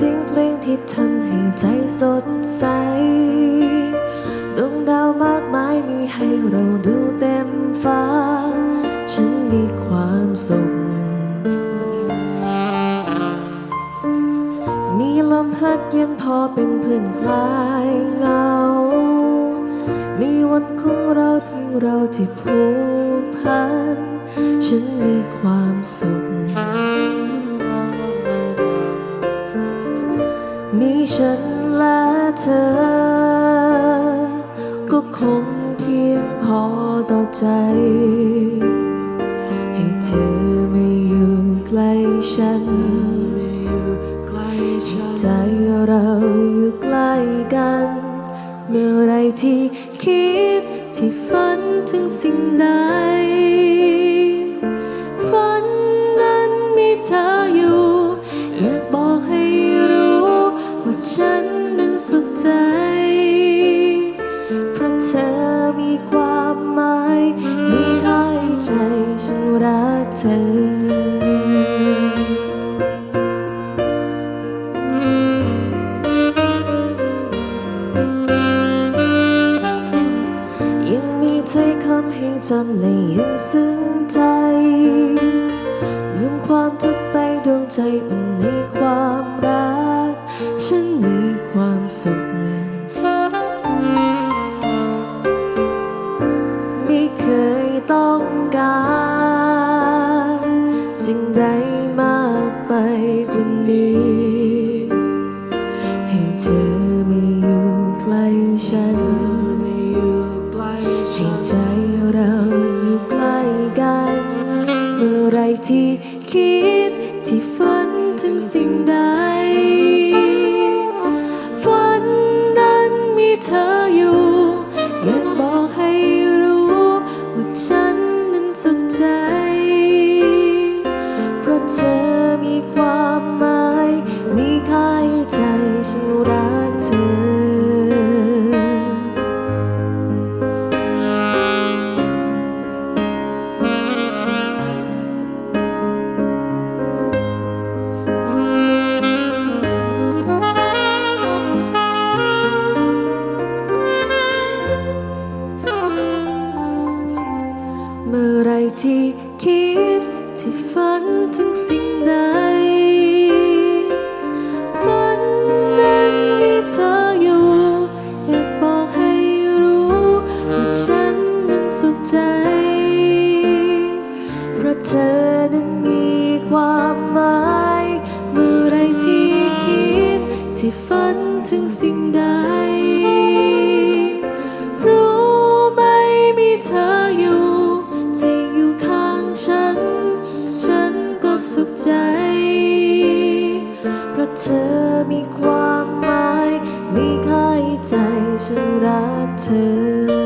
เสียงเพลงที่ทำให้ใจสดใส ดวงดาวมากมายมีให้เราดูเต็มฟ้า ฉันมีความสุข มีลมพัดเย็นพอเป็นเพื่อนคลายเหงา มีวันของเราเพียงเราที่ผูกพัน ฉันมีความสุข ฉันและเธอ ก็คงเพียงพอต่อใจ ให้เธอไม่อยู่ใกล้ฉัน ใจเราอยู่ใกล้กัน เมื่อไรที่คิดที่ฝันถึงสิ่งใด เธอยังมีถ้อยคำให้จำและยังซึ้งใจลืมความทุกข์ไปดวงใจอุ่นในความรัก ฉันมีความสุข ไม่เคยต้องการ เราอยู่ใกล้กัน เมื่อไรที่คิดที่ฝันถึงสิ่งใด มื่ สุขใจ เพราะเธอมีความหมาย มีค่าให้ใจฉันรักเธอ